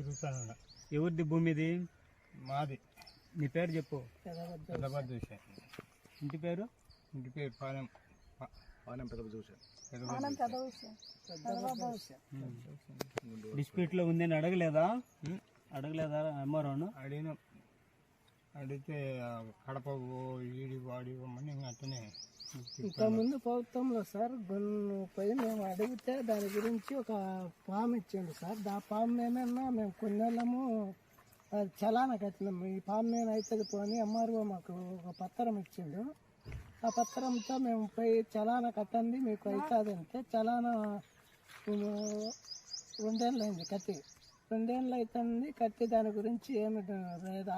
తిరుగుతాను ఎవరిది భూమి ఇది మాది. నీ పేరు చెప్పు. పెద్దబాద్ చూసా ఇంటి పేరు? ఇంటి పేరు పాలెం పాలెం పెద్ద చూసా డిస్ప్యూట్లో ఉంది అని అడగలేదా? అడగలేదా ఎంఆర్ఓను అడిగిన. అడిగితే కడప పో, ఈడి వాడి ఇవ్వమని ఇంకా అట్టనే ఇంత ముందు ప్రభుత్వంలో సార్ పోయి మేము అడిగితే దాని గురించి ఒక ఫామ్ ఇచ్చిండు సార్. ఆ ఫామ్ మేమన్నా మేము కొన్నేళ్ళము అది చలానా కట్టినాం ఈ ఫామ్ నేను అవుతుంది పోని ఎంఆర్ఓ మాకు ఒక పత్రం ఇచ్చిండు. ఆ పత్రంతో మేము పోయి చలానా కట్టండి మీకు అవుతుంది అంటే చలానా రెండేళ్ళు అయింది కట్టి. రెండేళ్ళు అవుతుంది కట్టి దాని గురించి ఏమి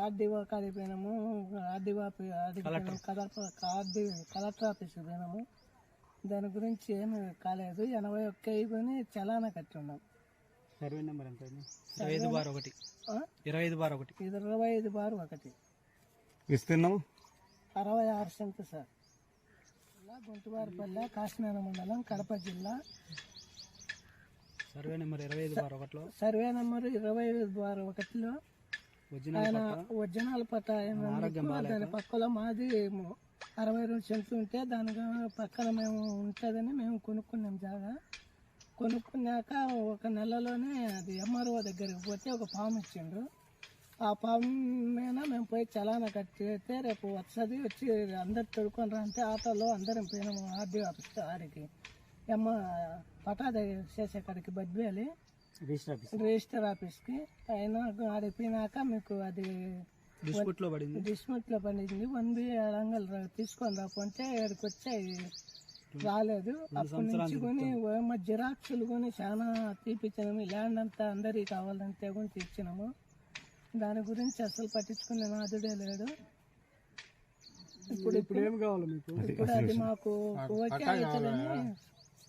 ఆర్డీఓ కాడికి పోయినాము ఆర్డీఓ కలెక్టర్ ఆర్డీ కలెక్టర్ ఆఫీస్కి పోయినాము. దాని గురించి ఏమి కాలేదు. ఎనభై ఒక్క అయిపోయి చలానా కట్టి ఉన్నాం. సర్వే నెంబర్ ఎంత? ఇరవై ఐదు బార్ ఒకటి. ఇరవై ఐదు బార్ ఒకటి. ఇది ఇరవై ఐదు బారు ఒకటి. విస్తీర్ణం అరవై ఆరు సెంటు సార్. గుంటువారిపల్లె కాశీనాథ మండలం కడప జిల్లా. సర్వే నెంబర్ ఇరవై ఐదు బార్ ఒకటిలో. సర్వే నెంబర్ ఇరవై ఐదు బారు ఒకటిలో. ఆయన ఒరిజినల్ పట్ట దాని పక్కలో మాది అరవై రెండు సెంట్లు ఉంటే దాని పక్కన మేము ఉంటుందని మేము కొనుక్కున్నాం జాగా. కొనుక్కున్నాక ఒక నెలలోనే అది ఎంఆర్ఓ దగ్గరికి పోతే ఒక ఫామ్ ఇచ్చిండు. ఆ ఫామ్ మీద మేము పోయి చలానా కట్టితే రేపు వస్తుంది వచ్చి అందరు తొడుకొని రా అంటే ఆటోలో అందరం పోయినాము ఆర్డీఓ ఆఫీస్ ఆడికి ఎమ్మ పటా దగ్గర చేసే కాడికి బద్వేలి రిజిస్టర్ ఆఫీస్ రిజిస్టర్ ఆఫీస్కి. అయినా అడిగినాక మీకు అది డిస్ప్యూట్లో పడింది. డిస్మిట్లో పడింది. వన్ బి అంగల్ తీసుకొని రాకుంటే ఇక్కడికి వచ్చాయి రాలేదు. అప్పటి నుంచి కొని ఓ జిరాక్సులు కొని చాలా తీపిచ్చినాము. ల్యాండ్ అంతా అందరికి కావాలంటే కొని తీర్చినాము దాని గురించి అసలు పట్టించుకునే నాదుడే లేడు. ఇప్పుడు ఇప్పుడు ఏం కావాలి మీకు? ఇప్పుడు అది మాకు ఓకే అవుతుందని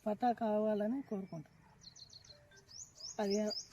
పట్టా కావాలని కోరుకుంటాం అది